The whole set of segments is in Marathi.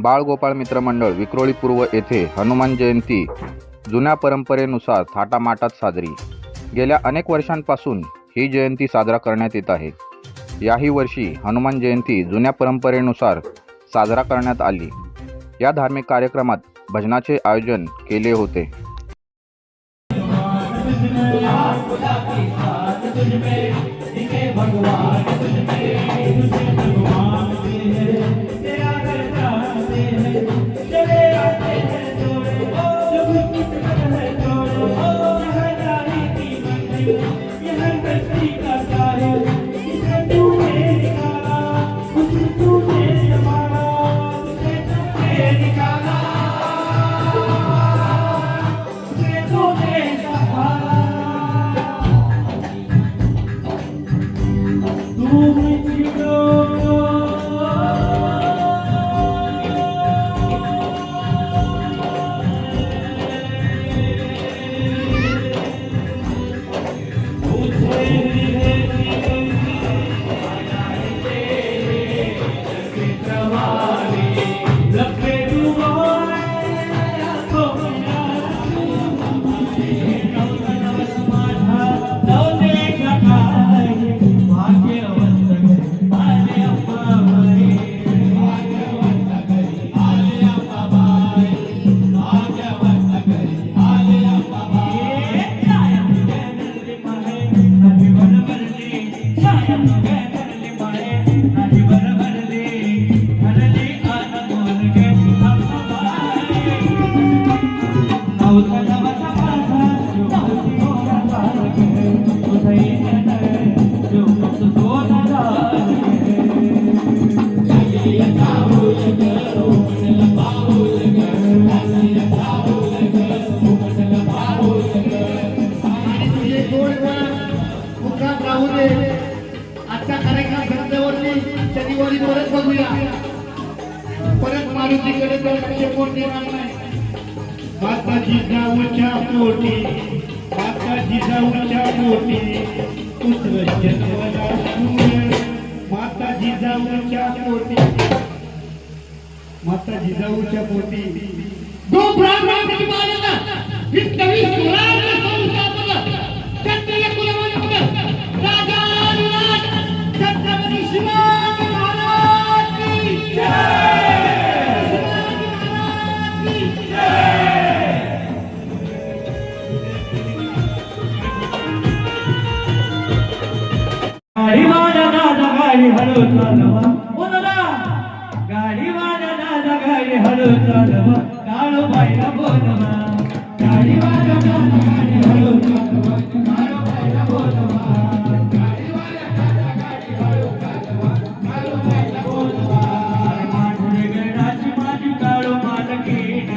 बाळगोपाळ मित्रमंडळ विक्रोळी पूर्व येथे हनुमान जयंती जुन्या परंपरेनुसार थाटामाटात साजरी. गेल्या अनेक वर्षांपासून ही जयंती साजरा करण्यात येत आहे. याही वर्षी हनुमान जयंती जुन्या परंपरेनुसार साजरा करण्यात आली. या धार्मिक कार्यक्रमात भजनाचे आयोजन केले होते. you know. शनिवारी परत बघूया परत मारुतीकडे तर लक्ष कोण देणार नाही. माता जिजाऊच्या पोटी. माता जिजाऊच्या पोटी. पुत्र जन्मला माता जिजाऊच्या पोटी. माता जिजाऊच्या पोटी. दो ब्राह्मणांची गाडी हळू चालवा बोला गाडी वाजा दादा गाडी हळू चालवा काळू बाईला बोलवा. गाडी वाजा दादा गाडी हळू चालवा काळू बाईला बोलवा. काळू बाईला माझी गडाची माझी काळू मालकीन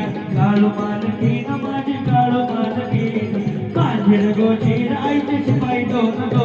माझी गोची राहायची शिपाई दोन दोन